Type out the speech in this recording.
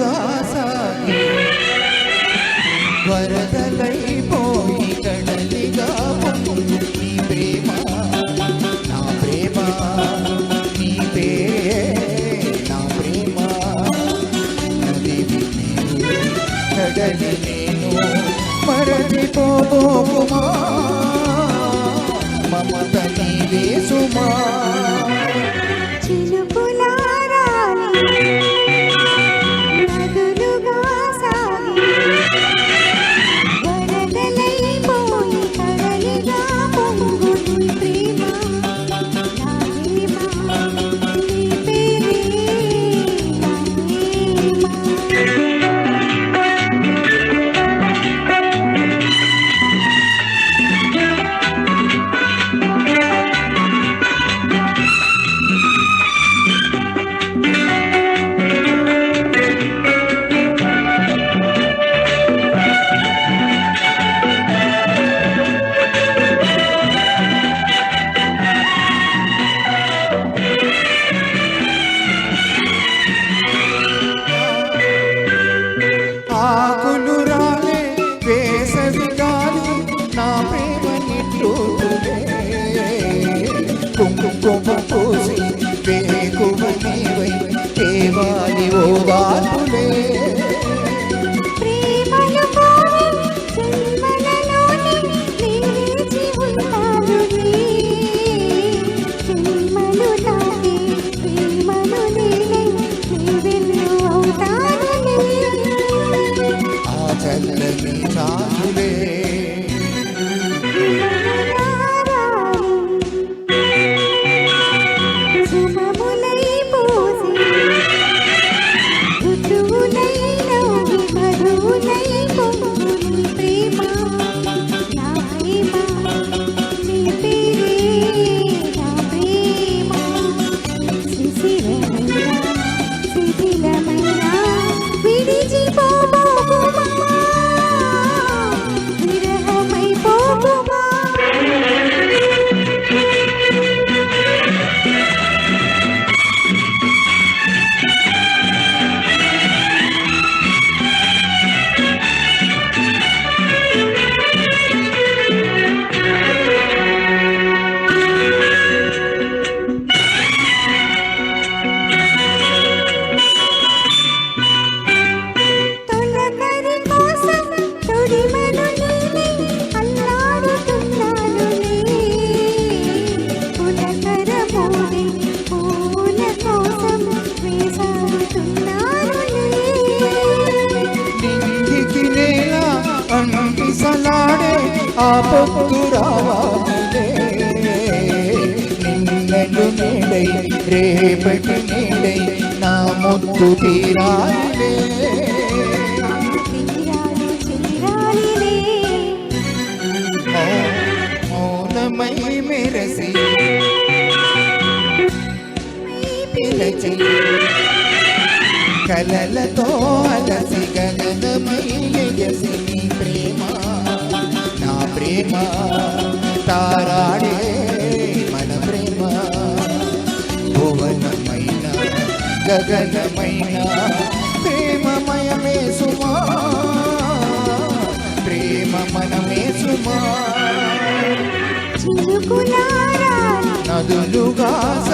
ఎదురుగా సాగి వరదలైపోయి కడలిగా పొందు నీ ప్రేమ నా ప్రేమ నీ పే నా ప్రేమ. నది కడలి నేను మరచిపోబోకుమా? మమత నీవే సుమా. కుంకుమ పోసి వేకువ నీవై దేవాలి ఓ బాపులే చల్లని చాలులే ఈసలాడే ఆ పొత్తు రావాలే. నిన్నలు రేపటి నేడై నా ముద్దు తీరాలే కలలతో గగనమైన ప్రేమమయమే సుమా ప్రేమ మనమే సుమా నదులుగా స